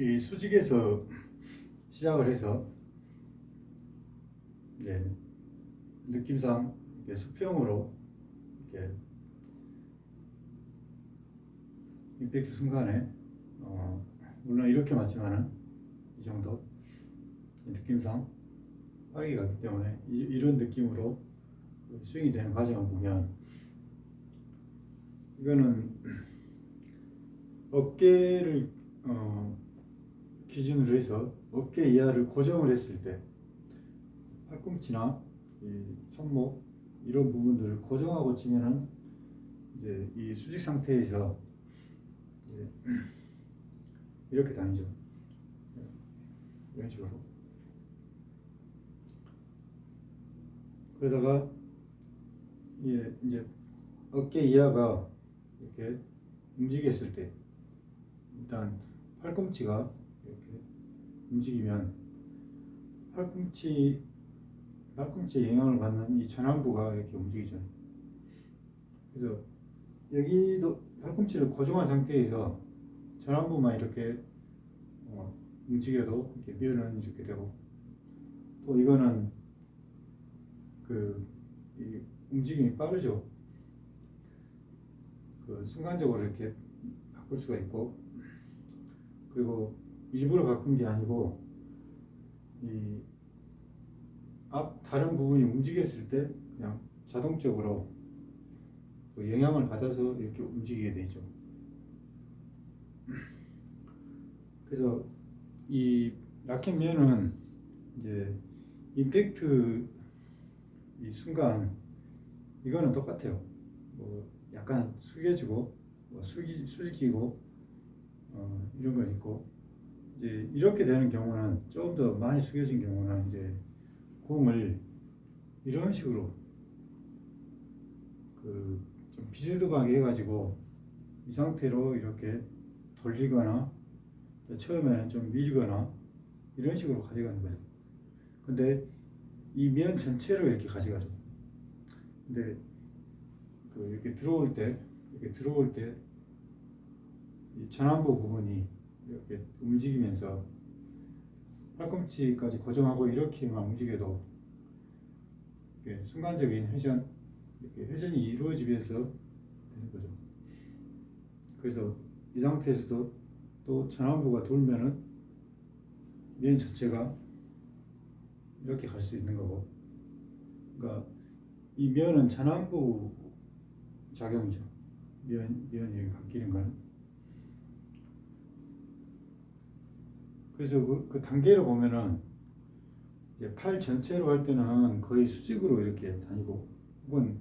이 수직에서 시작을 해서 이제 느낌상 이렇게 수평으로 이렇게 임팩트 순간에 어, 물론 이렇게 맞지만은 이 정도 느낌상 빠르게 가기 때문에 이, 런 느낌으로 그 스윙이 되는 과정을 보면 이거는 어깨를 어, 기준으로 해서 어깨 이하를 고정을 했을 때 팔꿈치나 이 손목 이런 부분들을 고정하고 치면은 이제 이 수직 상태에서 이렇게 다니죠. 이런 식으로. 그러다가 이게 이제 어깨 이하가 이렇게 움직였을 때 일단 팔꿈치가 이렇게 움직이면 팔꿈치 팔꿈치에 영향을 받는 이 전완부가 이렇게 움직이죠. 그래서 여기도 팔꿈치를 고정한 상태에서 전완부만 이렇게 어, 움직여도 이렇게 미어는 이렇게 되고 또 이거는 그이 움직임이 빠르죠. 그 순간적으로 이렇게 바꿀 수가 있고 그리고 일부러 바꾼 게 아니고 이 앞 다른 부분이 움직였을 때 그냥 자동적으로 그 영향을 받아서 이렇게 움직이게 되죠. 그래서 이 라켓 면은 이제 임팩트 이 순간 이거는 똑같아요. 뭐 약간 숙여지고 뭐 숙이 숙이고 어, 이런 건 있고 이제 이렇게 되는 경우는 조금 더 많이 숙여진 경우는 이제 공을 이런 식으로 그 좀 비스듬하게 해가지고 이 상태로 이렇게 돌리거나 처음에는 좀 밀거나 이런 식으로 가져가는 거죠. 근데 이 면 전체로 이렇게 가져가죠. 근데 그 이렇게 들어올 때 이렇게 들어올 때 이 전완부 부분이 이렇게 움직이면서 팔꿈치까지 고정하고 이렇게만 움직여도 이렇게 순간적인 회전 이렇게 회전이 이루어지면서 되는 거죠. 그래서 이 상태에서도 또 전완부가 돌면은 면 자체가 이렇게 갈 수 있는 거고, 그러니까 이 면은 전완부 작용이죠. 면 면이 바뀌는 거는. 그래서 그, 그 단계를 보면은 이제 팔 전체로 할 때는 거의 수직으로 이렇게 다니고, 혹은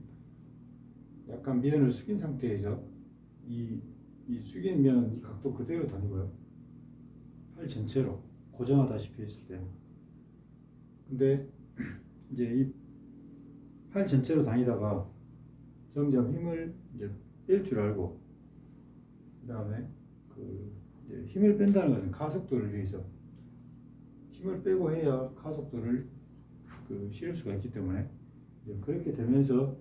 약간 면을 숙인 상태에서 이, 이 숙인 면 이 각도 그대로 다니고요. 팔 전체로 고정하다시피 했을 때. 근데 이제 이 팔 전체로 다니다가 점점 힘을 이제 뺄 줄 알고 그다음에 그 힘을 뺀다는 것은 가속도를 위해서 힘을 빼고 해야 가속도를 그 실을 수가 있기 때문에 그렇게 되면서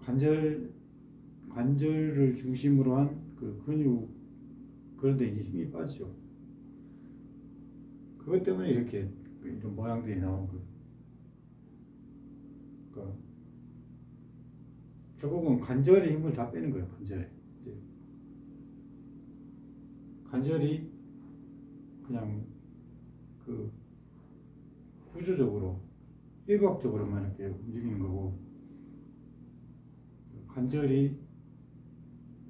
관절 관절을 중심으로 한 그 근육 그런데 이제 힘이 빠지죠. 그것 때문에 이렇게 그 이런 모양들이 나온 거. 그러니까 결국은 관절의 힘을 다 빼는 거예요. 관절에 관절이 그냥 그 구조적으로 일각적으로만 이렇게 움직이는 거고 관절이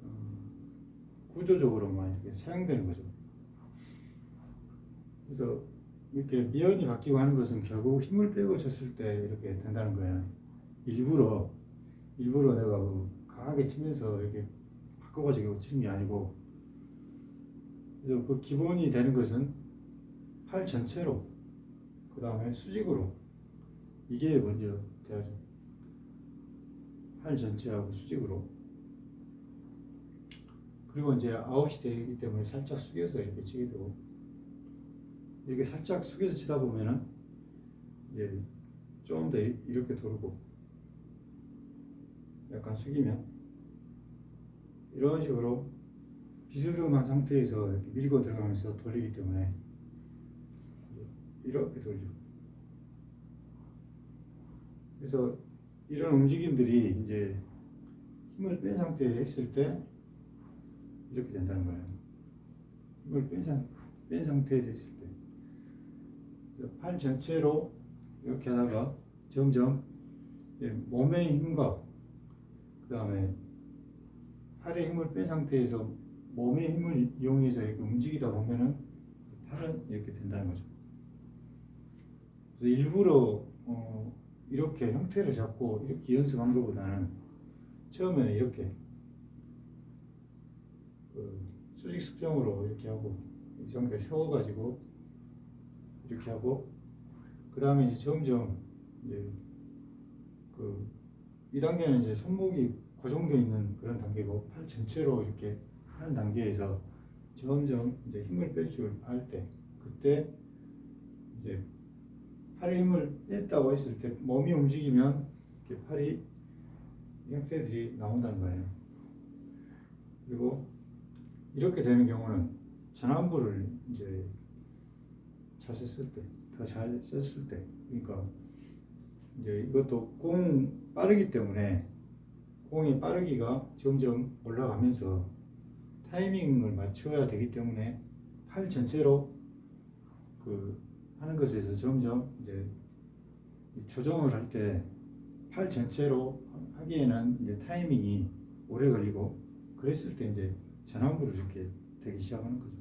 어, 구조적으로만 이렇게 사용되는 거죠. 그래서 이렇게 미연이 바뀌고 하는 것은 결국 힘을 빼고 쳤을 때 이렇게 된다는 거야. 일부러 일부러 내가 그 강하게 치면서 이렇게 바꿔가지고 치는 게 아니고 그래서 그 기본이 되는 것은 팔 전체로 그 다음에 수직으로. 이게 먼저 돼야죠. 팔 전체하고 수직으로. 그리고 이제 아웃이 되기 때문에 살짝 숙여서 이렇게 치게 되고. 이렇게 살짝 숙여서 치다 보면은 이제 좀 더 이렇게 돌고 약간 숙이면 이런 식으로 비스듬한 상태에서 밀고 들어가면서 돌리기 때문에 이렇게 돌죠. 그래서 이런 움직임들이 이제 힘을 뺀 상태에서 했을 때 이렇게 된다는 거예요. 힘을 뺀, 상, 뺀 상태에서 했을 때. 팔 전체로 이렇게 하다가 점점 몸의 힘과 그 다음에 팔의 힘을 뺀 상태에서 몸의 힘을 이용해서 이렇게 움직이다 보면은 팔은 이렇게 된다는 거죠. 그래서 일부러 어, 이렇게 형태를 잡고 이렇게 연습한 것보다는 처음에는 이렇게 그 수직 수평으로 이렇게 하고 이 상태 세워가지고 이렇게 하고 그 다음에 이제 점점 이제 그 2단계는 이제 손목이 고정되어 있는 그런 단계고 팔 전체로 이렇게 하는 단계에서 점점 이제 힘을 뺄 줄 알 때 그때 이제 팔에 힘을 뺐다고 했을 때 몸이 움직이면 이렇게 팔이 이 형태들이 나온다는 거예요. 그리고 이렇게 되는 경우는 전환부를 이제 잘 썼을 때, 더 잘 썼을 때, 그러니까 이제 이것도 공 빠르기 때문에 공이 빠르기가 점점 올라가면서 타이밍을 맞춰야 되기 때문에 팔 전체로 그 하는 것에서 점점 이제 조정을 할 때 팔 전체로 하기에는 이제 타이밍이 오래 걸리고 그랬을 때 이제 전환부로 이렇게 되기 시작하는 거죠.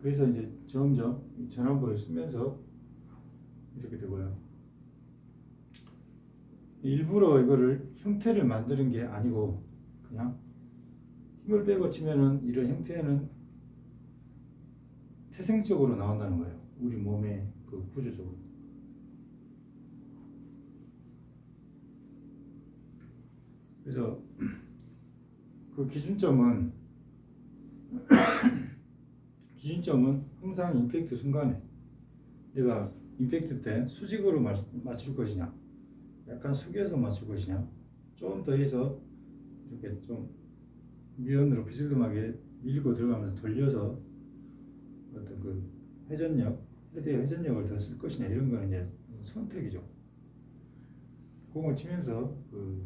그래서 이제 점점 이 전환부를 쓰면서 이렇게 되고요. 일부러 이거를 형태를 만드는 게 아니고 그냥 힘을 빼고 치면은 이런 형태는 태생적으로 나온다는 거예요. 우리 몸의 그 구조적으로. 그래서 그 기준점은 기준점은 항상 임팩트 순간에 내가 임팩트 때 수직으로 맞, 맞출 것이냐 약간 숙여서 맞출 것이냐 좀 더 해서 이렇게 좀 미연으로 비스듬하게 밀고 들어가면서 돌려서 어떤 그 회전력 헤드의 회전력을 더 쓸 것이냐 이런 거는 이제 선택이죠 공을 치면서 그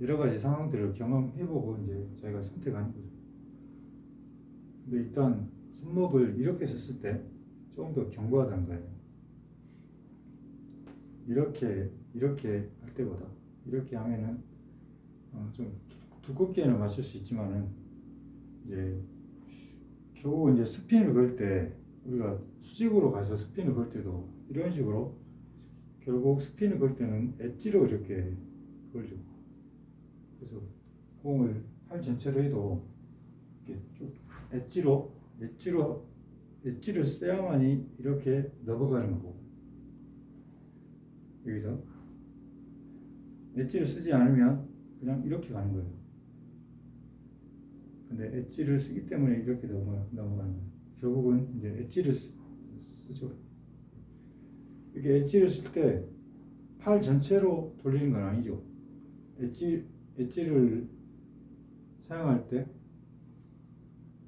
여러 가지 상황들을 경험해보고 이제 저희가 선택하는 거죠. 근데 일단 손목을 이렇게 썼을 때 조금 더 견고하다는 거예요. 이렇게 이렇게 할 때보다 이렇게 하면은 어, 좀 두껍게는 맞출 수 있지만은 이제 결국 이제 스핀을 걸 때 우리가 수직으로 가서 스핀을 걸 때도 이런 식으로 결국 스핀을 걸 때는 엣지로 이렇게 걸죠. 그래서 공을 팔 전체로 해도 이렇게 쭉 엣지로 엣지로 엣지를 써야만이 이렇게 넘어가는 거고 여기서 엣지를 쓰지 않으면 그냥 이렇게 가는 거예요. 근데 엣지를 쓰기 때문에 이렇게 넘어, 넘어가는 거예요. 결국은 이제 엣지를 쓰, 쓰죠. 이렇게 엣지를 쓸 때 팔 전체로 돌리는 건 아니죠. 엣지 엣지를 사용할 때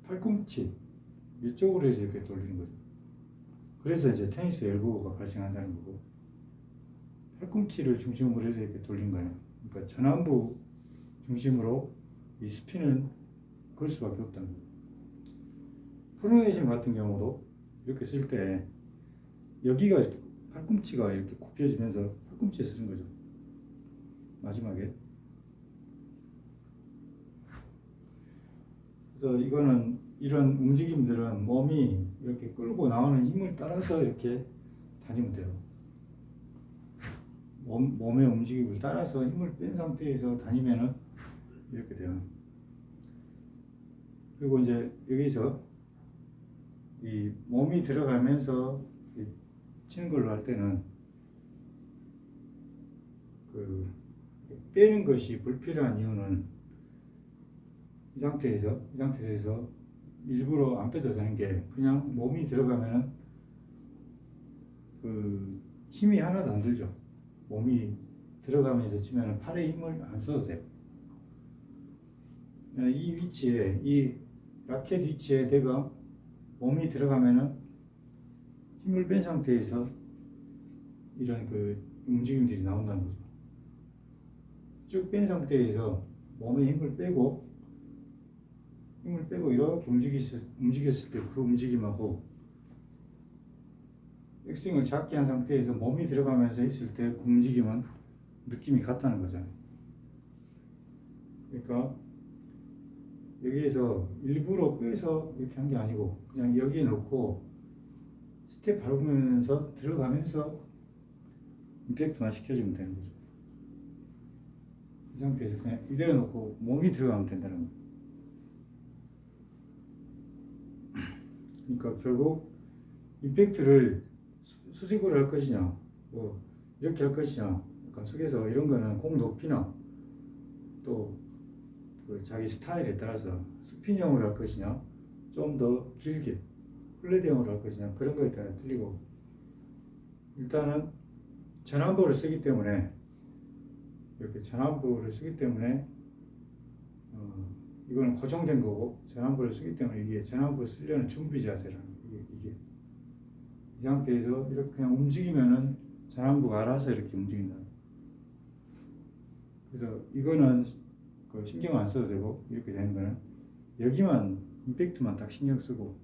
팔꿈치 이쪽으로 해서 이렇게 돌리는 거죠. 그래서 이제 테니스 엘보가 발생한다는 거고 팔꿈치를 중심으로 해서 이렇게 돌린 거예요. 그러니까 전완부 중심으로 이 스핀은 걸 수밖에 없다는 거예요. 프로네이션 같은 경우도 이렇게 쓸 때 여기가 이렇게 팔꿈치가 이렇게 굽혀지면서 팔꿈치에 쓰는 거죠. 마지막에 그래서 이거는 이런 움직임들은 몸이 이렇게 끌고 나오는 힘을 따라서 이렇게 다니면 돼요. 몸, 몸의 움직임을 따라서 힘을 뺀 상태에서 다니면은 이렇게 돼요. 그리고 이제 여기서 이 몸이 들어가면서 이 치는 걸로 할 때는 그 빼는 것이 불필요한 이유는 이 상태에서 이 상태에서 일부러 안 빼도 되는 게 그냥 몸이 들어가면은 그 힘이 하나도 안 들죠. 몸이 들어가면서 치면은 팔에 힘을 안 써도 돼요. 이 위치에 이 라켓 위치에 내가 몸이 들어가면은 힘을 뺀 상태에서 이런 그 움직임들이 나온다는 거죠. 쭉 뺀 상태에서 몸에 힘을 빼고 힘을 빼고 이렇게 움직였을, 움직였을 때 그 움직임하고 백스윙을 작게 한 상태에서 몸이 들어가면서 있을 때 그 움직임은 느낌이 같다는 거잖아요. 그러니까 여기에서 일부러 빼서 이렇게 한 게 아니고 그냥 여기에 놓고 스텝 밟으면서 들어가면서 임팩트만 시켜주면 되는 거죠. 이 상태에서 그냥 이대로 놓고 몸이 들어가면 된다는 거예요. 그러니까 결국 임팩트를 수- 수직으로 할 것이냐, 뭐 이렇게 할 것이냐, 약간 속에서 이런 거는 공 높이나 또 그 자기 스타일에 따라서 스핀형으로 할 것이냐, 좀 더 길게 플레드형으로 할 것이냐 그런 거에 따라 틀리고 일단은 전환부를 쓰기 때문에 이렇게 전환부를 쓰기 때문에 어, 이거는 고정된 거고 전환부를 쓰기 때문에 이게 전환부 쓰려는 준비 자세라는 이게, 이게 이 상태에서 이렇게 그냥 움직이면은 전환부가 알아서 이렇게 움직인다. 그래서 이거는 그 신경 안 써도 되고 이렇게 되는 거는 여기만 임팩트만 딱 신경 쓰고